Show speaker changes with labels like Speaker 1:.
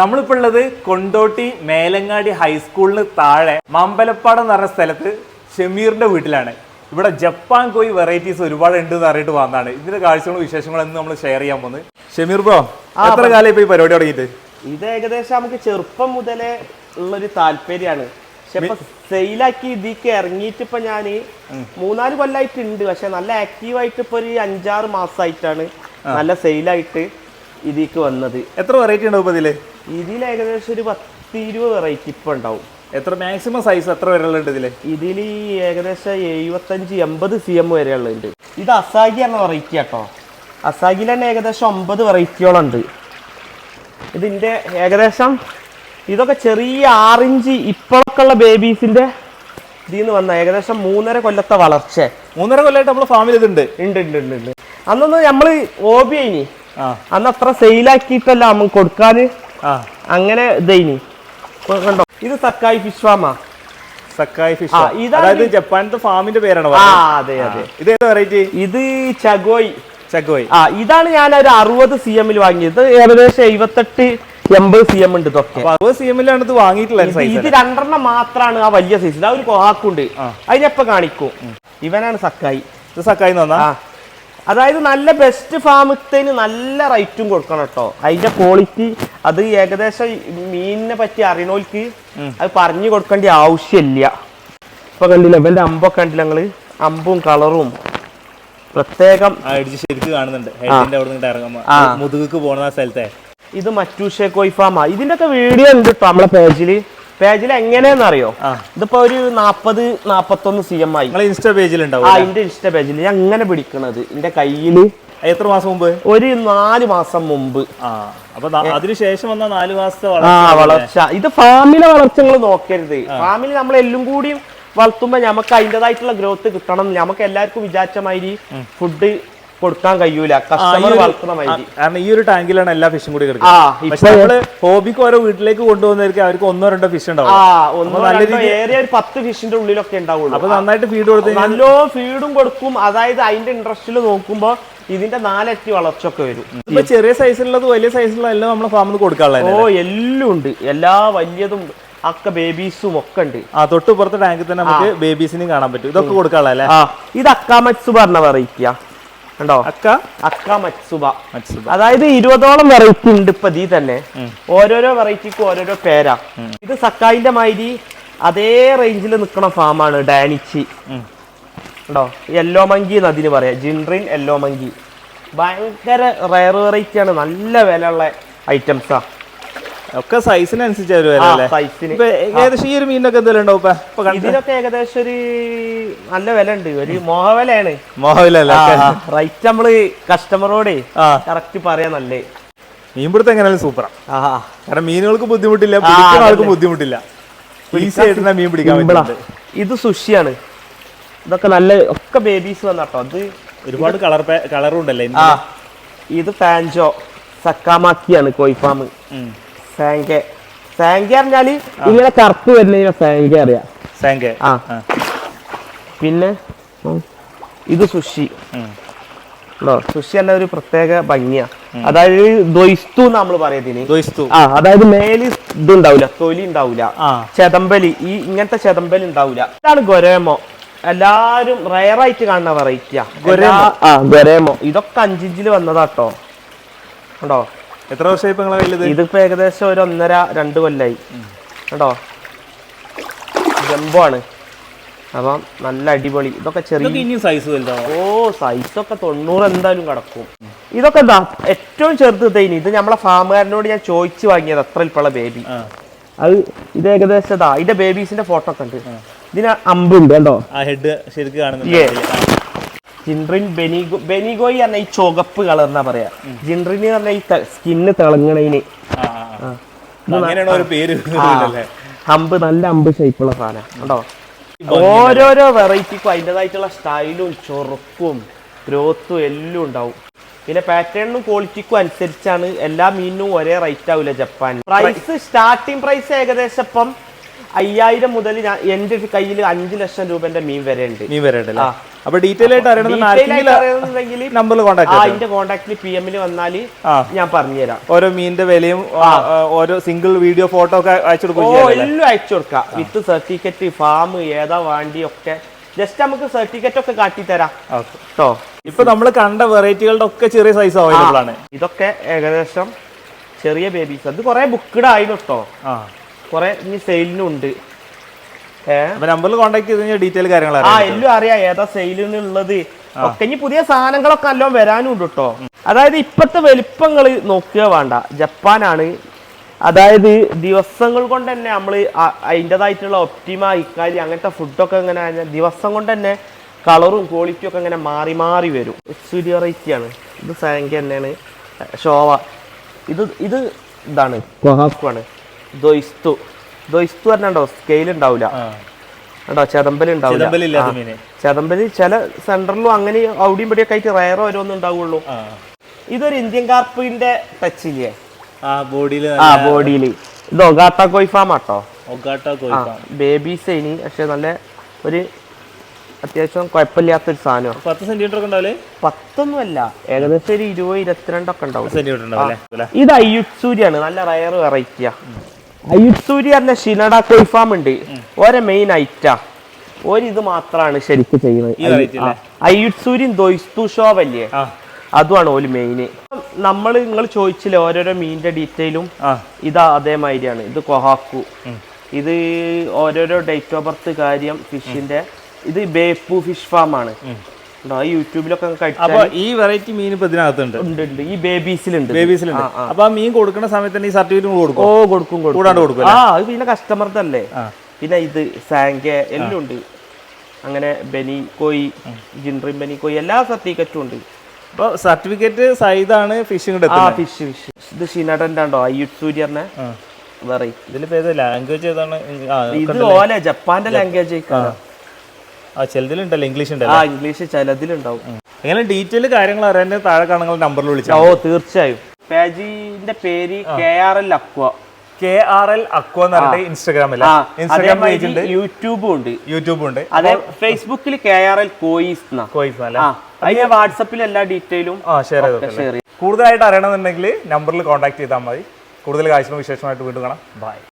Speaker 1: നമ്മളിപ്പോൾ ഉള്ളത് കൊണ്ടോട്ടി മേലങ്ങാടി ഹൈസ്കൂളിന് താഴെ മമ്പലപ്പാടം എന്ന് പറഞ്ഞ സ്ഥലത്ത് ഷമീറിന്റെ വീട്ടിലാണ്. ഇവിടെ ജപ്പാൻ കോയി വെറൈറ്റീസ് ഒരുപാട് ഉണ്ട് എന്ന് അറിയിട്ട് വന്നതാണ്. ഇതിന്റെ കാഴ്ചകളും വിശേഷങ്ങളും എന്ന് നമ്മൾ ഷെയർ ചെയ്യാൻ പോകുന്നത്. ഷമീർ ബ്രോ എത്ര കാലം ഇപ്പൊ ഈ പരിപാടി തുടങ്ങിയിട്ട്?
Speaker 2: ഇത് ഏകദേശം നമുക്ക് ചെറുപ്പം മുതലേ ഉള്ളൊരു താല്പര്യമാണ്. പക്ഷെ ഇപ്പൊ സെയിലാക്കി ഇതിക്ക് ഇറങ്ങിയിട്ട് ഇപ്പൊ ഞാൻ മൂന്നാൽ കൊല്ലായിട്ടുണ്ട്. പക്ഷെ നല്ല ആക്റ്റീവായിട്ട് ഇപ്പൊ ഒരു അഞ്ചാറ് മാസമായിട്ടാണ് നല്ല സെയിലായിട്ട് ഇതിക്ക് വന്നത്.
Speaker 1: എത്ര വെറൈറ്റി ഉണ്ടാവും ഇതിൽ?
Speaker 2: ഇതിൽ ഏകദേശം ഒരു പത്ത് ഇരുപത് വെറൈറ്റി ഇപ്പൊ ഉണ്ടാവും.
Speaker 1: എത്ര മാക്സിമം സൈസ് എത്ര വരെയുള്ളത് ഇതിൽ?
Speaker 2: ഇതിൽ ഏകദേശം എഴുപത്തഞ്ച് എൺപത് സി എം വരെയുള്ളുണ്ട് ഇത് അസാഗി എന്ന വെറൈറ്റി ആട്ടോ. അസാഗിയിൽ തന്നെ ഏകദേശം ഒമ്പത് വെറൈറ്റിയോളം ഉണ്ട്. ഇതിന്റെ ഏകദേശം ഇതൊക്കെ ചെറിയ ആറിഞ്ച് ഇപ്പോഴൊക്കെ ഉള്ള ബേബീസിന്റെ ഇതിൽ നിന്ന് വന്ന ഏകദേശം മൂന്നര കൊല്ലത്തെ വളർച്ച.
Speaker 1: മൂന്നര കൊല്ലമായിട്ട് നമ്മൾ ഫാമിൽ ഇതുണ്ട്.
Speaker 2: ഉണ്ട് ഉണ്ട് ഉണ്ട് ഉണ്ട്. അന്നൊന്ന് നമ്മൾ ഓബി ആയിനി
Speaker 1: ആ
Speaker 2: അന്ന് അത്ര സെയിലാക്കിയിട്ടല്ല നമ്മൾ
Speaker 1: കൊടുക്കാന്.
Speaker 2: അങ്ങനെ ഇതൈനി കണ്ടോ? ഇത് സക്കായി ഫിഷ് ഫാമാ
Speaker 1: സക്കായി ഫിഷ് അതായത് ജപ്പാനത്തെ ഫാമിന്റെ പേരാണ്
Speaker 2: അതെ അതെ.
Speaker 1: ഇത് ഏത് വെറൈറ്റി
Speaker 2: ഇത് ചഗോയ്.
Speaker 1: ചഗോയ്.
Speaker 2: ആ ഇതാണ് ഞാൻ ഒരു അറുപത് സി എമ്മിൽ വാങ്ങിയത്. ഇത് ഏകദേശം എഴുപത്തെട്ട് എൺപത് സി എം ഉണ്ട് ഇതൊക്കെ.
Speaker 1: അറുപത് സി എമ്മിലാണ് ഇത് വാങ്ങിയിട്ടുള്ളത്
Speaker 2: ഇത് രണ്ടെണ്ണം മാത്രമാണ് ആ വലിയ സൈസ് ആ ഒരു കൊഹാക്കുണ്ട്. അതിനെപ്പ കാണിക്കും. ഇവനാണ് സക്കായി.
Speaker 1: ഇത് സക്കായി തന്നാ
Speaker 2: അതായത് നല്ല ബെസ്റ്റ് ഫാമത്തേന് നല്ല റേറ്റും കൊടുക്കണം കേട്ടോ അതിന്റെ ക്വാളിറ്റി അത് ഏകദേശം മീനിനെ പറ്റി അറിയണോൽക്ക് അത് പറഞ്ഞു കൊടുക്കേണ്ട ആവശ്യമില്ല. ഇപ്പൊ കണ്ടില്ല ഇവന്റെ അമ്പൊക്കെ കണ്ടില്ല ഞങ്ങൾ അമ്പും കളറും പ്രത്യേകം
Speaker 1: ശരിക്ക് കാണുന്നുണ്ട്. പോണ സ്ഥലത്തെ.
Speaker 2: ഇത് മറ്റൂഷെ കോയിഫാമ ഇതിന്റെ ഒക്കെ വീഡിയോ ഉണ്ട് കേട്ടോ നമ്മളെ പേജിൽ പേജിൽ
Speaker 1: എങ്ങനെയെന്നറിയോ
Speaker 2: ഇതിപ്പോ ഒരു നാപ്പത് നാപ്പത്തൊന്ന് സി എം ആയി.
Speaker 1: ഇൻസ്റ്റ പേജിൽ ഉണ്ടാവും
Speaker 2: ആ എന്റെ ഇൻസ്റ്റ പേജിൽ ഞാൻ അങ്ങനെ പിടിക്കണത്? എന്റെ കയ്യിൽ
Speaker 1: എത്ര മാസം മുമ്പ്?
Speaker 2: ഒരു നാല് മാസം മുമ്പ്.
Speaker 1: അതിനുശേഷം വന്ന നാല് മാസത്തെ വളർച്ച
Speaker 2: വളർച്ച. ഇത് ഫാമിലെ വളർച്ച നിങ്ങൾ നോക്കരുത് ഫാമിൽ നമ്മൾ എല്ലാം കൂടിയും വളർത്തുമ്പോ നമുക്ക് അതിന്റെതായിട്ടുള്ള ഗ്രോത്ത് കിട്ടണം. നമുക്ക് എല്ലാവർക്കും വിചാരിച്ച മാതിരി ഫുഡ് കൊടുക്കാൻ കഴിയൂല. കസ്റ്റമർ വളർത്തുന്ന
Speaker 1: കാരണം ഈ ഒരു ടാങ്കിലാണ് എല്ലാ ഫിഷും കൂടി കിടക്കുന്നത് ഹോബിക്ക് ഓരോ വീട്ടിലേക്ക് കൊണ്ടുപോകുന്നവർക്ക് അവർക്ക് ഒന്നോ രണ്ടോ ഫിഷ് ഉണ്ടാവും
Speaker 2: ഏറിയ ഒരു പത്ത് ഫിഷിന്റെ ഉള്ളിലൊക്കെ ഉണ്ടാവുള്ളൂ.
Speaker 1: അപ്പൊ നന്നായിട്ട് ഫീഡ് കൊടുത്ത്
Speaker 2: നല്ല ഫീഡും കൊടുക്കും. അതായത് അതിന്റെ ഇൻട്രസ്റ്റിൽ നോക്കുമ്പോ ഇതിന്റെ നാലറ്റി വളർച്ച ഒക്കെ വരും
Speaker 1: ഇപ്പൊ ചെറിയ സൈസിലുള്ളത് വലിയ സൈസിലുള്ള എല്ലാം നമ്മളെ ഫാമിൽ കൊടുക്കാനുള്ള
Speaker 2: ഓ എല്ലാം ഉണ്ട്. എല്ലാ വലിയതും ഒക്കെ ബേബീസും ഒക്കെ ഉണ്ട്.
Speaker 1: ആ തൊട്ട് പുറത്തെ ടാങ്കിൽ തന്നെ നമുക്ക് ബേബീസിനും കാണാൻ പറ്റും. ഇതൊക്കെ
Speaker 2: കൊടുക്കാനുള്ള ഇത് അക്കാമറ്റ്സ് പറഞ്ഞ വെറൈറ്റിയാ കണ്ടോ?
Speaker 1: അക്ക?
Speaker 2: അക്ക
Speaker 1: മത്സുബ. മത്സുബ.
Speaker 2: അതായത് ഇരുപതോളം വെറൈറ്റി ഉണ്ട് ഇപ്പൊ ഇതിൽ തന്നെ. ഓരോരോ വെറൈറ്റിക്കും ഓരോരോ പേരാ. ഇത് സക്കായിന്റെ മാതിരി അതേ റേഞ്ചിൽ നിൽക്കുന്ന ഫാമാണ് ഡാനിച്ചി. കണ്ടോ? യെല്ലോ മങ്കി എന്ന് അതിന് പറയാം. ജിൻറിൻ യെല്ലോ മങ്കി ഭയങ്കര റയർ വെറൈറ്റിയാണ് നല്ല വിലയുള്ള ഐറ്റംസാ
Speaker 1: ഒക്കെ സൈസിനനുസരിച്ച്
Speaker 2: സൈസിന്
Speaker 1: ഏകദേശം ഈ ഒരു മീനൊക്കെ എന്തെങ്കിലും ഉണ്ടാവും
Speaker 2: ഇതിനൊക്കെ ഏകദേശം ഒരു നല്ല വില ഉണ്ട് ഒരു മോഹവിലയാണ്.
Speaker 1: മോഹവില
Speaker 2: റൈറ്റ് നമ്മൾ കസ്റ്റമറോടെ കറക്റ്റ് പറയാ നല്ലേ.
Speaker 1: മീൻപിടുത്തം എങ്ങനെയാലും സൂപ്പറാ
Speaker 2: ആഹാ
Speaker 1: കാരണം മീനുകൾക്ക് ബുദ്ധിമുട്ടില്ല പിടിക്കുന്ന ആൾക്കും ബുദ്ധിമുട്ടില്ല. ഈസി ആയിട്ട് മീൻ പിടിക്കാൻ
Speaker 2: ഇത് സുഷിയാണ്. ഇതൊക്കെ നല്ല ഒക്കെ ബേബീസ് വന്നട്ടോ. അത്
Speaker 1: ഒരുപാട് കളർ കളറും ഉണ്ടല്ലേ
Speaker 2: ഇത് ഫാൻജോ സക്കാമാക്കിയാണ് കോയിഫാം സാങ്കെ സാങ്കെ പറഞ്ഞാൽ ഇങ്ങനെ കറുപ്പ് വരുന്ന സാങ്കെ അറിയാം.
Speaker 1: സാങ്കെ.
Speaker 2: ആ. പിന്നെ ഇത് സുഷി. ഉണ്ടോ? സുഷി എന്ന ഒരു പ്രത്യേക ഭംഗിയാ. അതായത് ദ്വൈസ്തു നമ്മൾ പറയുന്നതിന്
Speaker 1: ദോസ്തു
Speaker 2: ആ അതായത് മേൽ ഇതുണ്ടാവില്ല തൊലി ഉണ്ടാവില്ല ചെതമ്പലി ഈ ഇങ്ങനത്തെ ചെതമ്പലി ഉണ്ടാവില്ല ഇതാണ് ഗൊരേമോ. എല്ലാരും റയറായിട്ട് കാണുന്ന വെറൈറ്റിയാ.
Speaker 1: ഗൊരേമോ?
Speaker 2: ഇതൊക്കെ അഞ്ചിഞ്ചിൽ വന്നതാട്ടോ. കണ്ടോ
Speaker 1: എത്ര വർഷമായി ഇപ്പൊ നിങ്ങളെ
Speaker 2: ഇതിപ്പോ ഏകദേശം ഒരു ഒന്നര രണ്ട് കൊല്ലായി. കേട്ടോ ജംബോ ആണ് അപ്പം നല്ല അടിപൊളി. ഇതൊക്കെ ചെറിയ
Speaker 1: സൈസ്
Speaker 2: ഓ സൈസൊക്കെ ഒക്കെ തൊണ്ണൂറ് എന്തായാലും കിടക്കും. ഇതൊക്കെ എന്താ ഏറ്റവും ചെറുത് തേനി ഇത് നമ്മളെ ഫാമുകാരനോട് ഞാൻ ചോദിച്ചു വാങ്ങിയത് അത്ര ഇപ്പുള്ള ബേബി
Speaker 1: ആ.
Speaker 2: അത് ഇത് ഏകദേശം ഇതാ ഇതിന്റെ ബേബീസിന്റെ ഫോട്ടോ ഒക്കെ ഉണ്ട്. ഇതിന് അമ്പുണ്ട് കേട്ടോ
Speaker 1: ആ ഹെഡ് ശരിക്ക്. കാണുന്നുണ്ട്.
Speaker 2: ജിൻറിൻ ബെനിഗോ ബെനിഗോയി പറഞ്ഞ ഈ ചുവപ്പ് കളർ എന്നാ പറയാ. ജിൻറിന് പറഞ്ഞ ഈ സ്കിന്ന്
Speaker 1: അല്ലേ
Speaker 2: അമ്പ് നല്ല അമ്പ് ഷേപ്പുള്ള സാധനം. കണ്ടോ? ഓരോരോ വെറൈറ്റിക്കും അതിന്റെതായിട്ടുള്ള സ്റ്റൈലും ചൊറുക്കും ഗ്രോത്തും എല്ലാം ഉണ്ടാവും. പിന്നെ പാറ്റേണിനും ക്വാളിറ്റിക്കും അനുസരിച്ചാണ് എല്ലാ മീനിനും ഒരേ റേറ്റ് ആവില്ല ജപ്പാൻ പ്രൈസ് സ്റ്റാർട്ടിംഗ് പ്രൈസ് ഏകദേശം ഇപ്പം അയ്യായിരം മുതൽ ഞാൻ എന്റെ കയ്യിൽ അഞ്ച് ലക്ഷം രൂപന്റെ മീൻ വരെ ഉണ്ട്.
Speaker 1: മീൻ
Speaker 2: വരെ.
Speaker 1: അപ്പൊ ഡീറ്റെയിൽ ആയിട്ട്
Speaker 2: അറിയണമെന്നുണ്ടെങ്കിൽ
Speaker 1: നമ്പറിൽ
Speaker 2: ആ
Speaker 1: കോൺടാക്ട്
Speaker 2: അതിന്റെ കോണ്ടാക്ടിൽ പി എമ്മിൽ വന്നാൽ. ഞാൻ പറഞ്ഞുതരാം.
Speaker 1: ഓരോ മീനിന്റെ വിലയും ഓരോ സിംഗിൾ വീഡിയോ ഫോട്ടോ ഒക്കെ അയച്ചു കൊടുക്കും
Speaker 2: എല്ലാം അയച്ചു കൊടുക്കാം. വിത്ത് സർട്ടിഫിക്കറ്റ് ഫാം ഏതാ വാണ്ടി ഒക്കെ. ജസ്റ്റ് നമുക്ക് സർട്ടിഫിക്കറ്റ് ഒക്കെ കാട്ടി തരാം കേട്ടോ
Speaker 1: ഇപ്പൊ നമ്മൾ കണ്ട വെറൈറ്റികളുടെ ഒക്കെ ചെറിയ സൈസ് അവൈലബിൾ ആണ്.
Speaker 2: ഇതൊക്കെ ഏകദേശം ചെറിയ ബേബീസ് അത് കുറെ ബുക്ക്ഡ് ആയിരുന്നു കേട്ടോ കുറെ ഇനി സെയിലിനും ഉണ്ട്.
Speaker 1: നമ്പറിൽ കോൺടാക്ട് ചെയ്ത് കഴിഞ്ഞാൽ ഡീറ്റെയിൽ കാര്യങ്ങൾ
Speaker 2: ആ
Speaker 1: അറിയാം
Speaker 2: എല്ലാം അറിയാം ഏതാ സെയിലിനുള്ളത് ഒക്കെ ഇനി പുതിയ സാധനങ്ങളൊക്കെ അല്ല വരാനും ഉണ്ട് കേട്ടോ അതായത് ഇപ്പത്തെ വലിപ്പങ്ങൾ നോക്കുക വേണ്ട. ജപ്പാനാണ്. അതായത് ദിവസങ്ങൾ കൊണ്ട് തന്നെ നമ്മൾ അതിന്റെതായിട്ടുള്ള ഒപ്റ്റിമ ഇക്കാലി അങ്ങനത്തെ ഫുഡൊക്കെ ഇങ്ങനെ ദിവസം കൊണ്ട് തന്നെ കളറും ക്വാളിറ്റിയും ഒക്കെ ഇങ്ങനെ മാറി മാറി വരും. ആണ്. ഇത് സാങ്ക് തന്നെയാണ്. ഷോവ ഇത് ഇത് ഇതാണ്. കൊഹാക്കുവാണ് ദൊയ്സ്തു. ദ്വൈസ്തു പറഞ്ഞോ സ്കെയിൽ ഉണ്ടാവില്ല കേട്ടോ ചെതമ്പൽ ഉണ്ടാവില്ല ചെതമ്പൽ ചില സെന്ററിലും അങ്ങനെ അവിടെയും ഇവിടെയൊക്കെ ആയിട്ട് റയറോ ഓരോന്നും ഉണ്ടാവുള്ളൂ. ഇതൊരു ഇന്ത്യൻ കാർപ്പിന്റെ ടച്ച് ഇല്ലേ?
Speaker 1: ആ ബോഡിയിൽ
Speaker 2: ഇത് ഒഗാട്ട കോയിഫാം ആട്ടോ? ബേബീസ് ഇനി പക്ഷെ നല്ല ഒരു അത്യാവശ്യം കുഴപ്പമില്ലാത്തൊരു സാധനം
Speaker 1: പത്ത് സെന്റിമീറ്റർ ഒക്കെ ഉണ്ടാവില്ലേ
Speaker 2: പത്തൊന്നുമല്ല ഏകദേശം ഒരു ഇരുപത് ഇരുപത്തിരണ്ടൊക്കെ ഉണ്ടാവും? ഇത് അയ്യുത്സൂരിയാണ് നല്ല റയർ വെറൈറ്റിയാ അയ്യുത്സൂരി പറഞ്ഞ ഷിനഡ കോയിഫാം ഉണ്ട്. ഓരെ മെയിൻ ഐറ്റാ ഒരിത് മാത്രാണ് മാത്രമാണ് ശരിക്കും ചെയ്യുന്നത്? അയ്യുത്സൂരിയും ദൊയ്സ്തു ഷോ വല്യേ അതുമാണ് ഓൽ മെയിന് നമ്മൾ നിങ്ങൾ ചോദിച്ചില്ലേ ഓരോരോ മീനിന്റെ ഡീറ്റെയിലും ഇത് അതേമാതിരിയാണ്. ഇത് കൊഹാക്കു. ഇത് ഓരോരോ ഡേറ്റ് ഓഫ് ബർത്ത് കാര്യം ഫിഷിന്റെ ഇത് ബേപ്പു ഫിഷ് ഫാം ആണ് യൂട്യൂബിലൊക്കെ
Speaker 1: അപ്പൊ ഈ വെറൈറ്റി മീൻ ഇപ്പൊ ഇതിനകത്തുണ്ട്.
Speaker 2: ഉണ്ട് ഈ ബേബീസിലുണ്ട്.
Speaker 1: ബേബീസിലുണ്ട്. അപ്പൊ ആ മീൻ കൊടുക്കുന്ന സമയത്ത് തന്നെ ഈ സർട്ടിഫിക്കറ്റ്
Speaker 2: ഓ
Speaker 1: കൊടുക്കും
Speaker 2: കൊടുക്കും. കൊടുക്കും
Speaker 1: കൂടാണ്ട് കൊടുക്കും
Speaker 2: ആ അത് പിന്നെ കസ്റ്റമർ
Speaker 1: തന്നെ
Speaker 2: പിന്നെ ഇത് സാങ്ക എല്ലാം ഉണ്ട്. അങ്ങനെ ബനി കോയി ജിൻറിം ബനി കോയി എല്ലാ സർട്ടിഫിക്കറ്റും ഉണ്ട്.
Speaker 1: അപ്പൊ സർട്ടിഫിക്കറ്റ് സൈതാണ് ഫിഷിംഗ്
Speaker 2: ആ ഫിഷ് ഫിഷ് ഇത് ഷിനഡന്റെ ഉണ്ടോ അയ്യുസൂരി പറഞ്ഞ
Speaker 1: ആ.
Speaker 2: വെറൈറ്റി
Speaker 1: ഇതിലിപ്പോ ഏത് ലാംഗ്വേജ് ഏതാണ്?
Speaker 2: ഇത് ഓലെ ജപ്പാന്റെ ലാംഗ്വേജ്
Speaker 1: ആ. ചിലതിലുണ്ടല്ലോ ഇംഗ്ലീഷ്
Speaker 2: ആ ഇംഗ്ലീഷ് ചിലതിലുണ്ടാവും.
Speaker 1: എങ്ങനെ ഡീറ്റെയിൽ കാര്യങ്ങൾ അറിയാൻ താഴെ കാണുന്ന നമ്പറിൽ വിളിച്ചു
Speaker 2: ഓ തീർച്ചയായും. പേജിന്റെ പേര് K R L aqua.
Speaker 1: K R L aqua എന്ന് പറഞ്ഞിട്ട്
Speaker 2: ഇൻസ്റ്റാഗ്രാമിൽ
Speaker 1: ഇൻസ്റ്റാഗ്രാം പേജ് ഉണ്ട്.
Speaker 2: യൂട്യൂബും ഉണ്ട്.
Speaker 1: യൂട്യൂബും ഉണ്ട്
Speaker 2: അതെ ഫേസ്ബുക്കിൽ കെ ആർ എൽ കോയിസ്
Speaker 1: കോയിസ് അല്ല?
Speaker 2: ആ അതിന് വാട്സപ്പിൽ എല്ലാ ഡീറ്റെയിലും
Speaker 1: ആ ഷെയർ ചെയ്തു കൂടുതലായിട്ട് അറിയണമെന്നുണ്ടെങ്കിൽ നമ്പറിൽ കോൺടാക്ട് ചെയ്താൽ മതി. കൂടുതൽ കാഴ്ചകളും വിശേഷമായിട്ട് വീണ്ടും കാണാം. ബൈ.